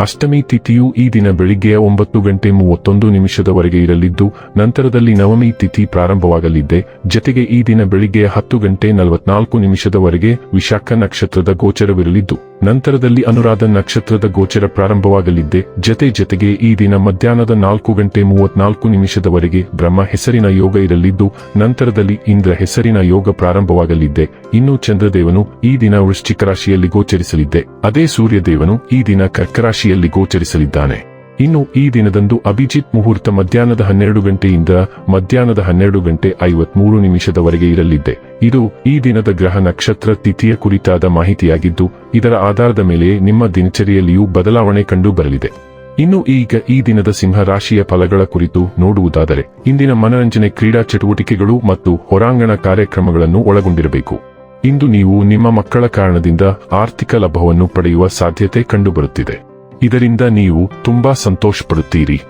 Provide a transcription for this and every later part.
ಅಷ್ಟಮಿ ತಿಥಿಯು ಈ ದಿನ ಬೆಳಿಗ್ಗೆಯ ಒಂಬತ್ತು ಗಂಟೆ ಮೂವತ್ತೊಂದು ನಿಮಿಷದವರೆಗೆ ಇರಲಿದ್ದು, ನಂತರದಲ್ಲಿ ನವಮಿ ತಿಥಿ ಪ್ರಾರಂಭವಾಗಲಿದ್ದೆ ಜತೆಗೆ ಈ ದಿನ ಬೆಳಿಗ್ಗೆಯ ಹತ್ತು ಗಂಟೆ ನಲವತ್ನಾಲ್ಕು ನಿಮಿಷದವರೆಗೆ ವಿಶಾಖ ನಕ್ಷತ್ರದ ಗೋಚರವಿರಲಿದ್ದು, ನಂತರದಲ್ಲಿ ಅನುರಾಧ ನಕ್ಷತ್ರದ ಗೋಚರ ಪ್ರಾರಂಭವಾಗಲಿದ್ದೆ ಜತೆ ಜತೆಗೆ ಈ ದಿನ ಮಧ್ಯಾಹ್ನದ ನಾಲ್ಕು ಗಂಟೆ ಮೂವತ್ನಾಲ್ಕು ನಿಮಿಷದವರೆಗೆ ಬ್ರಹ್ಮ ಹೆಸರಿನ ಯೋಗ ಇರಲಿದ್ದು, ನಂತರದಲ್ಲಿ ಇಂದ್ರ ಹೆಸರಿನ ಯೋಗ ಪ್ರಾರಂಭವಾಗಲಿದ್ದೆ ಇನ್ನು ಚಂದ್ರದೇವನು ಈ ದಿನ ವೃಶ್ಚಿಕ ರಾಶಿಯಲ್ಲಿ ಗೋಚರಿಸಲಿದ್ದೆ ಅದೇ ಸೂರ್ಯದೇವನು ಈ ದಿನ ಕರ್ಕ ರಾಶಿಯಲ್ಲಿ ಗೋಚರಿಸಲಿದ್ದಾನೆ. ಇನ್ನು ಈ ದಿನದಂದು ಅಭಿಜಿತ್ ಮುಹೂರ್ತ ಮಧ್ಯಾಹ್ನದ ಹನ್ನೆರಡು ಗಂಟೆಯಿಂದ ಮಧ್ಯಾಹ್ನದ ಹನ್ನೆರಡು ಗಂಟೆ ಐವತ್ಮೂರು ನಿಮಿಷದವರೆಗೆ ಇರಲಿದ್ದೆ. ಇದು ಈ ದಿನದ ಗ್ರಹ ನಕ್ಷತ್ರ ತಿಥಿಯ ಕುರಿತಾದ ಮಾಹಿತಿಯಾಗಿದ್ದು, ಇದರ ಆಧಾರದ ಮೇಲೆ ನಿಮ್ಮ ದಿನಚರಿಯಲ್ಲಿಯೂ ಬದಲಾವಣೆ ಕಂಡು ಬರಲಿದೆ ಇನ್ನು ಈಗ ಈ ದಿನದ ಸಿಂಹ ರಾಶಿಯ ಫಲಗಳ ಕುರಿತು ನೋಡುವುದಾದರೆ, ಇಂದಿನ ಮನರಂಜನೆ ಕ್ರೀಡಾ ಚಟುವಟಿಕೆಗಳು ಮತ್ತು ಹೊರಾಂಗಣ ಕಾರ್ಯಕ್ರಮಗಳನ್ನು ಒಳಗೊಂಡಿರಬೇಕು. ಇಂದು ನೀವು ನಿಮ್ಮ ಮಕ್ಕಳ ಕಾರಣದಿಂದ ಆರ್ಥಿಕ ಲಾಭವನ್ನು ಪಡೆಯುವ ಸಾಧ್ಯತೆ ಕಂಡುಬರುತ್ತಿದೆ. ಇದರಿಂದ ನೀವು ತುಂಬಾ ಸಂತೋಷ ಪಡುತ್ತೀರಿ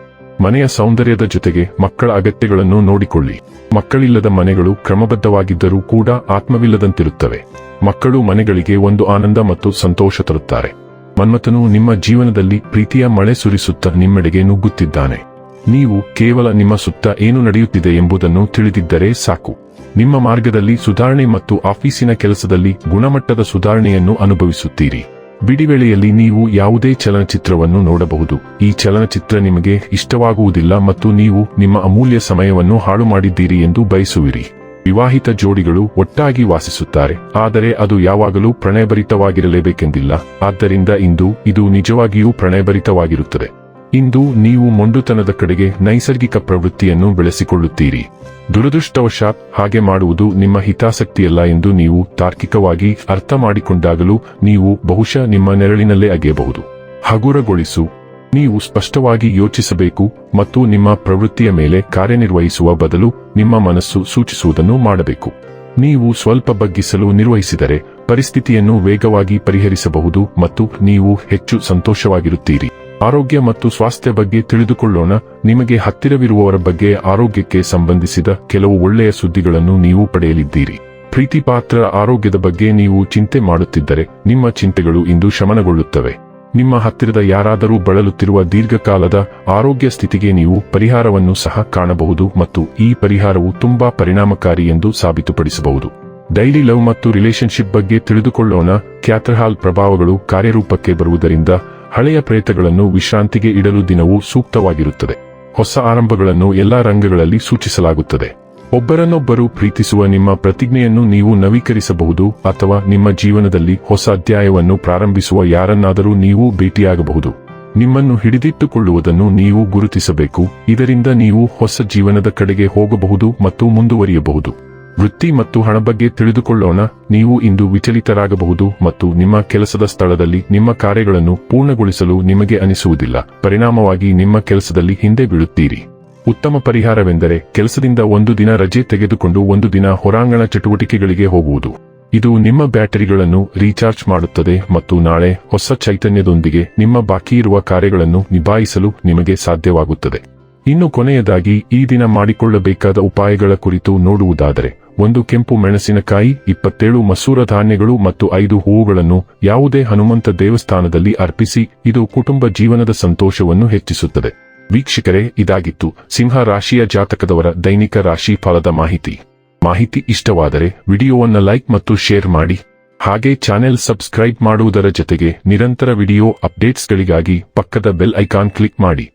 ಮನೆಯ ಸೌಂದರ್ಯದ ಜೊತೆಗೆ ಮಕ್ಕಳ ಅಗತ್ಯಗಳನ್ನು ನೋಡಿಕೊಳ್ಳಿ. ಮಕ್ಕಳಿಲ್ಲದ ಮನೆಗಳು ಕ್ರಮಬದ್ಧವಾಗಿದ್ದರೂ ಕೂಡ ಆತ್ಮವಿಲ್ಲದಂತಿರುತ್ತವೆ. ಮಕ್ಕಳು ಮನೆಗಳಿಗೆ ಒಂದು ಆನಂದ ಮತ್ತು ಸಂತೋಷ ತರುತ್ತಾರೆ. ಮನ್ಮಥನು ನಿಮ್ಮ ಜೀವನದಲ್ಲಿ ಪ್ರೀತಿಯ ಮಳೆ ಸುರಿಸುತ್ತಾ ನಿಮ್ಮೆಡೆಗೆ ನುಗ್ಗುತ್ತಿದ್ದಾನೆ. ನೀವು ಕೇವಲ ನಿಮ್ಮ ಸುತ್ತ ಏನು ನಡೆಯುತ್ತಿದೆ ಎಂಬುದನ್ನು ತಿಳಿದಿದ್ದರೆ ಸಾಕು. ನಿಮ್ಮ ಮಾರ್ಗದಲ್ಲಿ ಸುಧಾರಣೆ ಮತ್ತು ಆಫೀಸಿನ ಕೆಲಸದಲ್ಲಿ ಗುಣಮಟ್ಟದ ಸುಧಾರಣೆಯನ್ನು ಅನುಭವಿಸುತ್ತೀರಿ. ಬಿಡಿವೇಳೆಯಲ್ಲಿ ನೀವು ಯಾವುದೇ ಚಲನಚಿತ್ರವನ್ನು ನೋಡಬಹುದು. ಈ ಚಲನಚಿತ್ರ ನಿಮಗೆ ಇಷ್ಟವಾಗುವುದಿಲ್ಲ ಮತ್ತು ನೀವು ನಿಮ್ಮ ಅಮೂಲ್ಯ ಸಮಯವನ್ನು ಹಾಳು ಮಾಡಿದ್ದೀರಿ ಎಂದು ಬಯಸುವಿರಿ. ವಿವಾಹಿತ ಜೋಡಿಗಳು ಒಟ್ಟಾಗಿ ವಾಸಿಸುತ್ತಾರೆ. ಆದರೆ ಅದು ಯಾವಾಗಲೂ ಪ್ರಣಯಭರಿತವಾಗಿರಲೇಬೇಕೆಂದಿಲ್ಲ. ಆದ್ದರಿಂದ ಇಂದು ಇದು ನಿಜವಾಗಿಯೂ ಪ್ರಣಯಭರಿತವಾಗಿರುತ್ತದೆ. ಇಂದು ನೀವು ಮೊಂಡುತನದ ಕಡೆಗೆ ನೈಸರ್ಗಿಕ ಪ್ರವೃತ್ತಿಯನ್ನು ಬೆಳೆಸಿಕೊಳ್ಳುತ್ತೀರಿ. ದುರದೃಷ್ಟವಶಾತ್ ಹಾಗೆ ಮಾಡುವುದು ನಿಮ್ಮ ಹಿತಾಸಕ್ತಿಯಲ್ಲ ಎಂದು ನೀವು ತಾರ್ಕಿಕವಾಗಿ ಅರ್ಥ ಮಾಡಿಕೊಂಡಾಗಲೂ ನೀವು ಬಹುಶಃ ನಿಮ್ಮ ನೆರಳಿನಲ್ಲೇ ಅಗೆಯಬಹುದು. ಹಗುರಗೊಳಿಸು. ನೀವು ಸ್ಪಷ್ಟವಾಗಿ ಯೋಚಿಸಬೇಕು ಮತ್ತು ನಿಮ್ಮ ಪ್ರವೃತ್ತಿಯ ಮೇಲೆ ಕಾರ್ಯನಿರ್ವಹಿಸುವ ಬದಲು ನಿಮ್ಮ ಮನಸ್ಸು ಸೂಚಿಸುವುದನ್ನು ಮಾಡಬೇಕು. ನೀವು ಸ್ವಲ್ಪ ಬಗ್ಗಿಸಲು ನಿರ್ವಹಿಸಿದರೆ ಪರಿಸ್ಥಿತಿಯನ್ನು ವೇಗವಾಗಿ ಪರಿಹರಿಸಬಹುದು ಮತ್ತು ನೀವು ಹೆಚ್ಚು ಸಂತೋಷವಾಗಿರುತ್ತೀರಿ. ಆರೋಗ್ಯ ಮತ್ತು ಸ್ವಾಸ್ಥ್ಯ ಬಗ್ಗೆ ತಿಳಿದುಕೊಳ್ಳೋಣ. ನಿಮಗೆ ಹತ್ತಿರವಿರುವವರ ಬಗ್ಗೆ ಆರೋಗ್ಯಕ್ಕೆ ಸಂಬಂಧಿಸಿದ ಕೆಲವು ಒಳ್ಳೆಯ ಸುದ್ದಿಗಳನ್ನು ನೀವು ಪಡೆಯಲಿದ್ದೀರಿ. ಪ್ರೀತಿಪಾತ್ರ ಆರೋಗ್ಯದ ಬಗ್ಗೆ ನೀವು ಚಿಂತೆ ಮಾಡುತ್ತಿದ್ದರೆ, ನಿಮ್ಮ ಚಿಂತೆಗಳು ಇಂದು ಶಮನಗೊಳ್ಳುತ್ತವೆ. ನಿಮ್ಮ ಹತ್ತಿರದ ಯಾರಾದರೂ ಬಳಲುತ್ತಿರುವ ದೀರ್ಘಕಾಲದ ಆರೋಗ್ಯ ಸ್ಥಿತಿಗೆ ನೀವು ಪರಿಹಾರವನ್ನು ಸಹ ಕಾಣಬಹುದು ಮತ್ತು ಈ ಪರಿಹಾರವು ತುಂಬಾ ಪರಿಣಾಮಕಾರಿ ಎಂದು ಸಾಬೀತುಪಡಿಸಬಹುದು. ಡೈಲಿ ಲವ್ ಮತ್ತು ರಿಲೇಶನ್ಶಿಪ್ ಬಗ್ಗೆ ತಿಳಿದುಕೊಳ್ಳೋಣ. ಕ್ಯಾಥರ್ಹಾಲ್ ಪ್ರಭಾವಗಳು ಕಾರ್ಯರೂಪಕ್ಕೆ ಬರುವುದರಿಂದ ಹಳೆಯ ಪ್ರೇತಗಳನ್ನು ವಿಶ್ರಾಂತಿಗೆ ಇಡಲು ದಿನವು ಸೂಕ್ತವಾಗಿರುತ್ತದೆ. ಹೊಸ ಆರಂಭಗಳನ್ನು ಎಲ್ಲಾ ರಂಗಗಳಲ್ಲಿ ಸೂಚಿಸಲಾಗುತ್ತದೆ. ಒಬ್ಬರನ್ನೊಬ್ಬರು ಪ್ರೀತಿಸುವ ನಿಮ್ಮ ಪ್ರತಿಜ್ಞೆಯನ್ನು ನೀವು ನವೀಕರಿಸಬಹುದು ಅಥವಾ ನಿಮ್ಮ ಜೀವನದಲ್ಲಿ ಹೊಸ ಅಧ್ಯಾಯವನ್ನು ಪ್ರಾರಂಭಿಸುವ ಯಾರನ್ನಾದರೂ ನೀವು ಭೇಟಿಯಾಗಬಹುದು. ನಿಮ್ಮನ್ನು ಹಿಡಿದಿಟ್ಟುಕೊಳ್ಳುವುದನ್ನು ನೀವು ಗುರುತಿಸಬೇಕು. ಇದರಿಂದ ನೀವು ಹೊಸ ಜೀವನದ ಕಡೆಗೆ ಹೋಗಬಹುದು ಮತ್ತು ಮುಂದುವರಿಯಬಹುದು. ವೃತ್ತಿ ಮತ್ತು ಹಣ ಬಗ್ಗೆ ತಿಳಿದುಕೊಳ್ಳೋಣ. ನೀವು ಇಂದು ವಿಚಲಿತರಾಗಬಹುದು ಮತ್ತು ನಿಮ್ಮ ಕೆಲಸದ ಸ್ಥಳದಲ್ಲಿ ನಿಮ್ಮ ಕಾರ್ಯಗಳನ್ನು ಪೂರ್ಣಗೊಳಿಸಲು ನಿಮಗೆ ಅನಿಸುವುದಿಲ್ಲ. ಪರಿಣಾಮವಾಗಿ ನಿಮ್ಮ ಕೆಲಸದಲ್ಲಿ ಹಿಂದೆ ಬೀಳುತ್ತೀರಿ. ಉತ್ತಮ ಪರಿಹಾರವೆಂದರೆ ಕೆಲಸದಿಂದ ಒಂದು ದಿನ ರಜೆ ತೆಗೆದುಕೊಂಡು ಒಂದು ದಿನ ಹೊರಾಂಗಣ ಚಟುವಟಿಕೆಗಳಿಗೆ ಹೋಗುವುದು. ಇದು ನಿಮ್ಮ ಬ್ಯಾಟರಿಗಳನ್ನು ರೀಚಾರ್ಜ್ ಮಾಡುತ್ತದೆ ಮತ್ತು ನಾಳೆ ಹೊಸ ಚೈತನ್ಯದೊಂದಿಗೆ ನಿಮ್ಮ ಬಾಕಿ ಇರುವ ಕಾರ್ಯಗಳನ್ನು ನಿಭಾಯಿಸಲು ನಿಮಗೆ ಸಾಧ್ಯವಾಗುತ್ತದೆ. ಇನ್ನು ಕೊನೆಯದಾಗಿ ಈ ದಿನ ಮಾಡಿಕೊಳ್ಳಬೇಕಾದ ಉಪಾಯಗಳ ಕುರಿತು ನೋಡುವುದಾದರೆ, ಒಂದು ಕೆಂಪು ಮೆಣಸಿನಕಾಯಿ, ಇಪ್ಪತ್ತೇಳು ಮಸೂರ ಧಾನ್ಯಗಳು ಮತ್ತು ಐದು ಹೂವುಗಳನ್ನು ಯಾವುದೇ ಹನುಮಂತ ದೇವಸ್ಥಾನದಲ್ಲಿ ಅರ್ಪಿಸಿ, ಇದು ಕುಟುಂಬ ಜೀವನದ ಸಂತೋಷವನ್ನು ಹೆಚ್ಚಿಸುತ್ತದೆ. ವೀಕ್ಷಕರೇ, ಇದಾಗಿತ್ತು ಸಿಂಹ ರಾಶಿಯ ಜಾತಕದವರ ದೈನಿಕ ರಾಶಿ ಫಲದ ಮಾಹಿತಿ. ಮಾಹಿತಿ ಇಷ್ಟವಾದರೆ ವಿಡಿಯೋವನ್ನು ಲೈಕ್ ಮತ್ತು ಶೇರ್ ಮಾಡಿ. ಹಾಗೆ ಚಾನೆಲ್ ಸಬ್ಸ್ಕ್ರೈಬ್ ಮಾಡುವುದರ ಜೊತೆಗೆ ನಿರಂತರ ವಿಡಿಯೋ ಅಪ್ಡೇಟ್ಸ್ಗಳಿಗಾಗಿ ಪಕ್ಕದ ಬೆಲ್ ಐಕಾನ್ ಕ್ಲಿಕ್ ಮಾಡಿ.